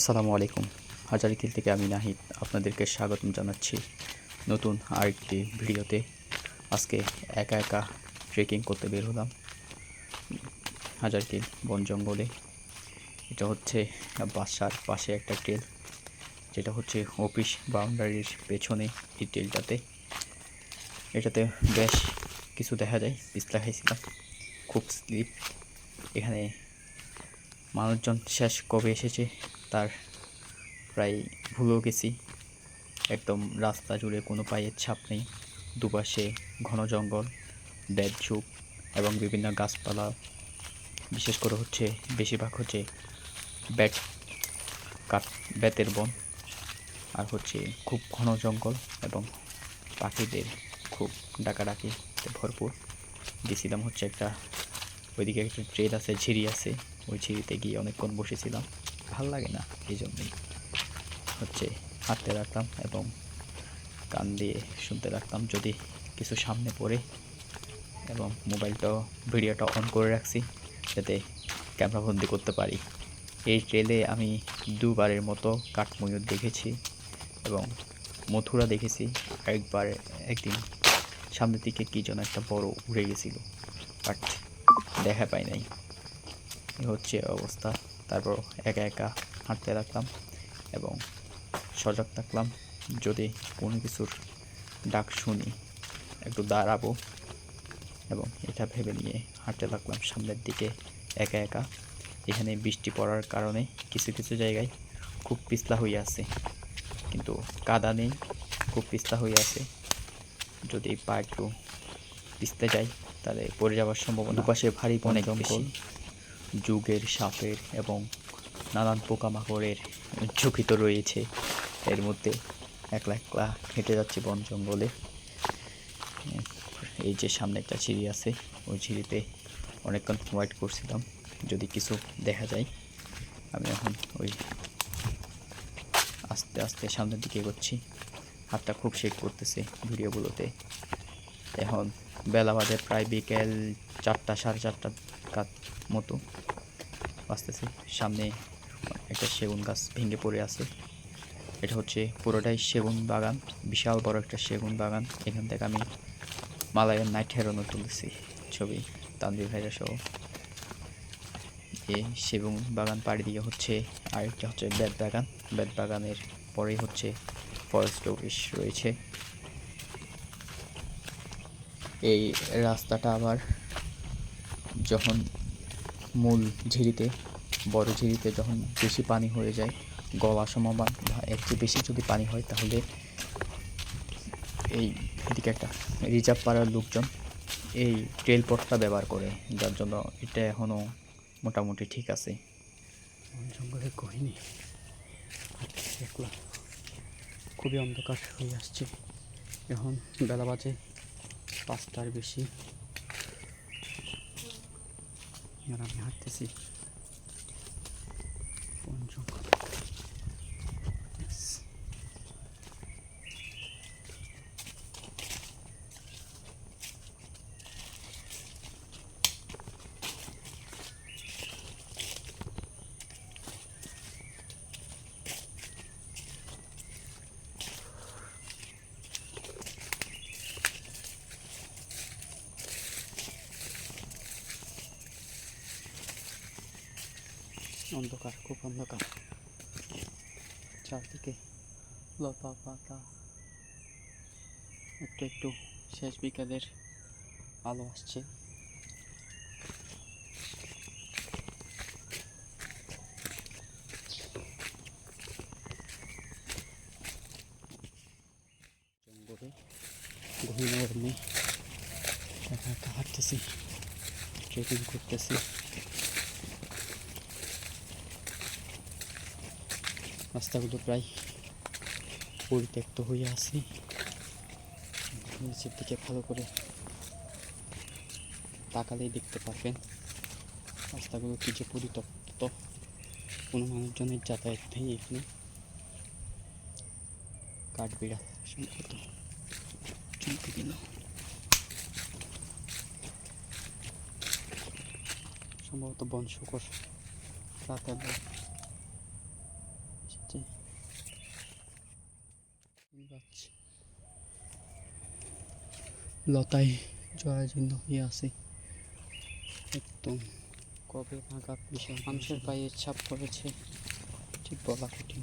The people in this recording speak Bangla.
আসসালামু আলাইকুম। হাজারিকিল থেকে আমি নাহিদ আপনাদেরকে স্বাগতম জানাচ্ছি নতুন আরেকটি ভিডিওতে। আজকে একা একা ট্রেকিং করতে বের হলাম। হাজারকিল বন জঙ্গলে। এটা হচ্ছে বাসার পাশে একটা ট্রেল যেটা হচ্ছে অফিস বাউন্ডারির পেছনে এই ট্রেলটাতে এটাতে বেশ কিছু দেখা যায়, পিছলা খাইছিলাম, খুব স্লিপ এখানে মানুষজন শেষ কবে এসেছে তার প্রায় ভুলেও গেছি। একদম রাস্তা জুড়ে কোনো পায়ের ছাপ নেই। দুপাশে ঘন জঙ্গল ঝুপ এবং বিভিন্ন গাছপালা। বিশেষ করে হচ্ছে বেশিরভাগ হচ্ছে ব্যাট, কাঠ বেতের বন আর হচ্ছে খুব ঘন জঙ্গল এবং পাখিদের খুব ডাকাডাকিতে ভরপুর। গেছিলাম হচ্ছে একটা, ওইদিকে একটা ট্রেন আছে, ঝিরি আছে। ওই ঝিরিতে গিয়ে অনেকক্ষণ বসেছিলাম। ভালো লাগে না এই জন্যই হচ্ছে হাঁটতে রাখতাম এবং কান দিয়ে শুনতে রাখতাম যদি কিছু সামনে পড়ে এবং মোবাইলটাও, ভিডিওটা অন করে রাখছি যাতে ক্যামেরা বন্দি করতে পারি। এই ট্রেলে আমি দুবারের মতো কাঠময়ূর দেখেছি এবং মথুরা দেখেছি। একবার, একদিন সামনের দিকে কী যেন একটা বড় উড়ে গেছিল, বাট দেখা পাই নাই। হচ্ছে অবস্থা। তারপর একা একা হাঁটতে লাগলাম এবং সজাগ থাকলাম। যদি কোনো কিছুর ডাক শুনি একটু দাঁড়াবো এবং এটা ভেবে নিয়ে হাঁটতে লাগলাম সামনের দিকে একা একা। এখানে বৃষ্টি পড়ার কারণে কিছু কিছু জায়গায় খুব পিছলা হয়ে আছে কিন্তু কাদা নেই খুব পিছলা হয়ে আছে। যদি পা একটু পিছতে যাই তাহলে পড়ে যাওয়ার সম্ভাবনা পাশে ভারী অনেক জঙ্গল যুগের সাপের এবং নানান পোকামাকড়ের ঝুঁকি তো রয়েছে। এর মধ্যে একলা একলা হেঁটে যাচ্ছে বন জঙ্গলে। এই যে সামনে একটা ছিঁড়ি আছে, ওই ছিঁড়িতে অনেকক্ষণ ওয়েট করছিলাম, যদি কিছু দেখা যায়। আমি এখন ওই আস্তে আস্তে সামনের দিকে এগোচ্ছি। হাতটা খুব শেক করতেছে ভিডিওগুলোতে। এখন বেলা বাজে প্রায় বিকেল চারটা, সাড়ে চারটা কাত মতো আসতেছে সামনে একটা সেগুন গাছ ভেঙে পড়ে আছে। এটা হচ্ছে পুরোটাই সেগুন বাগান, বিশাল বড় একটা সেগুন বাগান। এখান থেকে আমি মালায়ার নাইট হেরোনো তুলেছি ছবি, তানভীর ভাইরা সহ। এই সেগুন বাগান পাড়ি দিয়ে হচ্ছে আরেকটা হচ্ছে বেত বাগান। বেত বাগানের পরেই হচ্ছে ফরেস্ট অফিস রয়েছে। এই রাস্তাটা আবার যখন মূল ঝিরিতে, বড় ঝিরিতে যখন বেশি পানি হয়ে যায়, গলা সমান বা এর চেয়ে বেশি যদি পানি হয় তাহলে এই এদিকে একটা রিজার্ভ পাড়ার লোকজন এই ট্রেল পথটা ব্যবহার করে। যার জন্য এটা এখনও মোটামুটি ঠিক আছে। জঙ্গলে একলা। খুবই অন্ধকার হয়ে আসছে। এখন বেলা বাজে পাঁচটার বেশি। আর আমি হাঁটতেছি বন জঙ্গল Yes. অন্ধকার, খুব অন্ধকার। চারদিকে লতা পাতা। একটু একটু শেষ বিকালের আলো আসছে। জঙ্গলে একা একা হাঁটতেছি ট্রেকিং করতেছি। রাস্তাগুলো প্রায় পরিত্যক্ত হয়ে আছে। নিচের দিকে ভালো করে তাকালেই দেখতে পারবেন রাস্তাগুলো কি যে পরিত্যক্ত। কোনো মানুষজনের যাতায়াত নেই এখানে। কাঠবিড়াল সম্ভবত চুলকে দিল সম্ভবত বন শুকর রাতে গাছ লতায় জরাজীর্ণ হয়ে আছে। একদম কবে নাগাদ মানুষের পায়ে ছাপ পড়েছে, ঠিক বলা কঠিন।